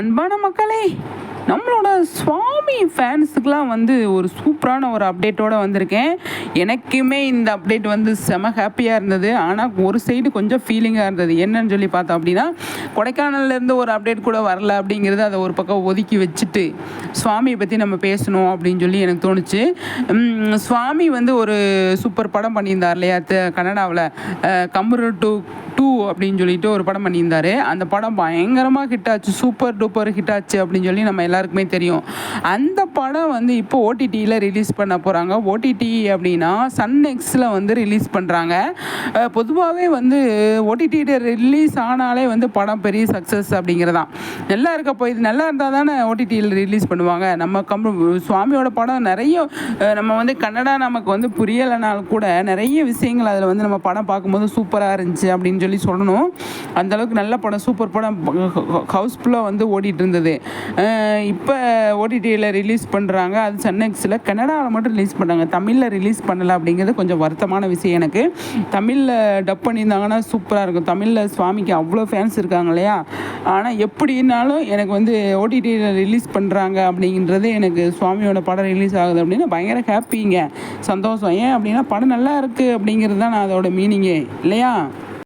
அன்பான மக்களே நம்மளோட சுவாமி ஃபேன்ஸுக்கெலாம் வந்து ஒரு சூப்பரான ஒரு அப்டேட்டோடு வந்திருக்கேன். எனக்குமே இந்த அப்டேட் வந்து செம ஹாப்பியாக இருந்தது. ஆனால் ஒரு சைடு கொஞ்சம் ஃபீலிங்காக இருந்தது. என்னன்னு சொல்லி பார்த்தோம் அப்படின்னா கொடைக்கானல்லேருந்து ஒரு அப்டேட் கூட வரல அப்படிங்கிறது அதை ஒரு பக்கம் ஒதுக்கி வச்சுட்டு சுவாமியை பற்றி நம்ம பேசணும் அப்படின்னு சொல்லி எனக்கு தோணுச்சு. சுவாமி வந்து ஒரு சூப்பர் படம் பண்ணியிருந்தார் இல்லையா கனடாவில். கம்ரு டூ டூ அப்படின்னு சொல்லிட்டு ஒரு படம் பண்ணியிருந்தாரு. அந்த படம் பயங்கரமாக ஹிட் ஆச்சு. சூப்பர் டூப்பர் ஹிட் ஆச்சு அப்படின்னு சொல்லி நம்ம எல்லாருக்குமே தெரியும். அந்த படம் வந்து இப்போ ஓடிடியில் ரிலீஸ் பண்ண போகிறாங்க ஓடிடி அப்படின்னா சன் எக்ஸில் வந்து ரிலீஸ் பண்ணுறாங்க பொதுவாகவே வந்து ஓடிடியில் ரிலீஸ் ஆனாலே வந்து படம் பெரிய சக்ஸஸ் அப்படிங்கிறதான். நல்லா இருக்கப்போ இது நல்லா இருந்தால் தானே ஓடிடியில் ரிலீஸ் பண்ணுவாங்க. நம்ம கம் சுவாமியோட படம் நிறைய நம்ம வந்து கன்னடா நமக்கு வந்து புரியலைனாலும் கூட நிறைய விஷயங்கள் அதில் வந்து நம்ம படம் பார்க்கும்போது சூப்பராக இருந்துச்சு அப்படின்னு சொல்லி சொல்லணும். அந்தளவுக்கு நல்ல படம் சூப்பர் படம் ஹவுஸ்ஃபுல்லாக வந்து ஓடிட்டு இருந்தது இப்போ ஓடிடியில் ரிலீஸ் பண்ணுறாங்க அது சன்னெக்ஸில் கனடாவில் மட்டும் ரிலீஸ் பண்ணாங்க தமிழில் ரிலீஸ் பண்ணலை அப்படிங்கிறது கொஞ்சம் வருத்தமான விஷயம் எனக்கு. தமிழில் டப் பண்ணியிருந்தாங்கன்னா சூப்பராக இருக்கும். தமிழில் சுவாமிக்கு அவ்வளோ ஃபேன்ஸ் இருக்காங்க இல்லையா? ஆனால் எப்படின்னாலும் எனக்கு வந்து ஓடிடியில் ரிலீஸ் பண்ணுறாங்க அப்படிங்கிறது எனக்கு சுவாமியோட படம் ரிலீஸ் ஆகுது அப்படின்னா பயங்கர ஹாப்பிங்க சந்தோஷம். ஏன் அப்படின்னா படம் நல்லா இருக்குது அப்படிங்கிறது தான் நான் அதோட மீனிங்கே இல்லையா?